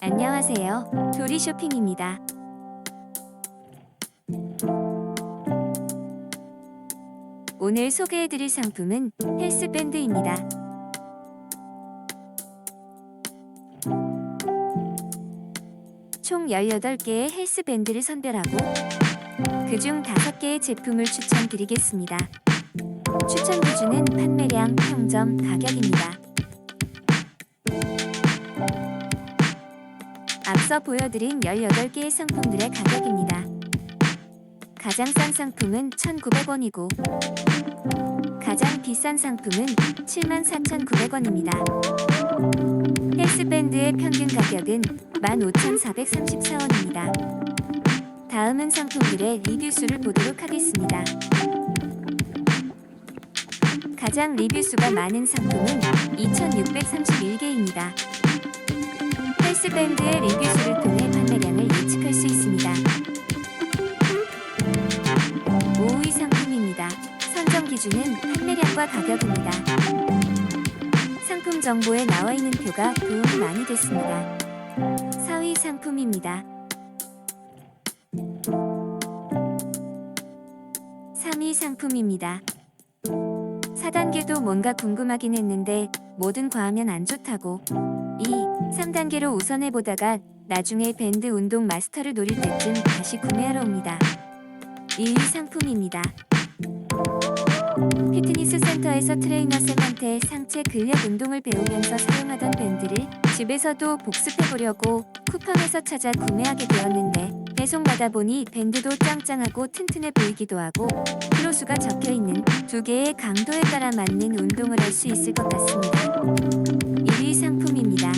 안녕하세요. 도리 쇼핑입니다. 오늘 소개해드릴 상품은 헬스밴드입니다. 총 18개의 헬스밴드를 선별하고 그중 5개의 제품을 추천드리겠습니다. 추천 기준은 판매량, 평점, 가격입니다. 앞서 보여드린 18개의 상품들의 가격입니다. 가장 싼 상품은 1,900원이고 가장 비싼 상품은 74,900원입니다. 헬스밴드의 평균 가격은 15,434원입니다. 다음은 상품들의 리뷰 수를 보도록 하겠습니다. 가장 리뷰 수가 많은 상품은 2,631개입니다. 헬스밴드의 리뷰 수를 통해 판매량을 예측할 수 있습니다. 5위 상품입니다. 선정 기준은 판매량과 가격입니다. 상품 정보에 나와 있는 표가 도움이 많이 됐습니다. 4위 상품입니다. 3위 상품입니다. 4단계도 뭔가 궁금하긴 했는데 뭐든 과하면 안 좋다고 2. 3단계로 우선해 보다가 나중에 밴드 운동 마스터를 노릴 때쯤 다시 구매하러 옵니다. 1위 상품입니다. 피트니스 센터에서 트레이너 쌤한테 상체 근력 운동을 배우면서 사용하던 밴드를 집에서도 복습해 보려고 쿠팡에서 찾아 구매하게 되었는데 배송받아 보니 밴드도 짱짱하고 튼튼해 보이기도 하고 키로수가 적혀 있는 두 개의 강도에 따라 맞는 운동을 할 수 있을 것 같습니다. 1위 상품입니다.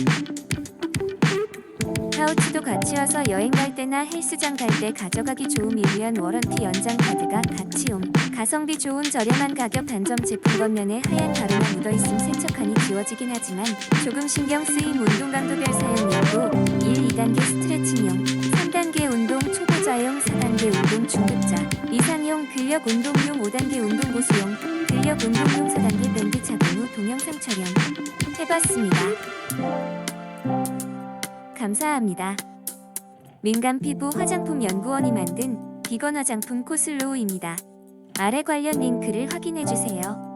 파우치도 같이 와서 여행 갈 때나 헬스장 갈 때 가져가기 좋음을 위한 워런티 연장 카드가 같이 옴. 가성비 좋은 저렴한 가격 단점 제품 겉면에 하얀 가루가 묻어있음 세척하니 지워지긴 하지만 조금 신경 쓰임 운동 강도별 사용용도 1, 2단계 스트레칭용, 근력 운동용 5단계 운동 고수용, 근력 운동용 4단계 밴드 착용 후 동영상 촬영 해봤습니다. 감사합니다. 민감 피부 화장품 연구원이 만든 비건 화장품 코슬로우입니다. 아래 관련 링크를 확인해 주세요.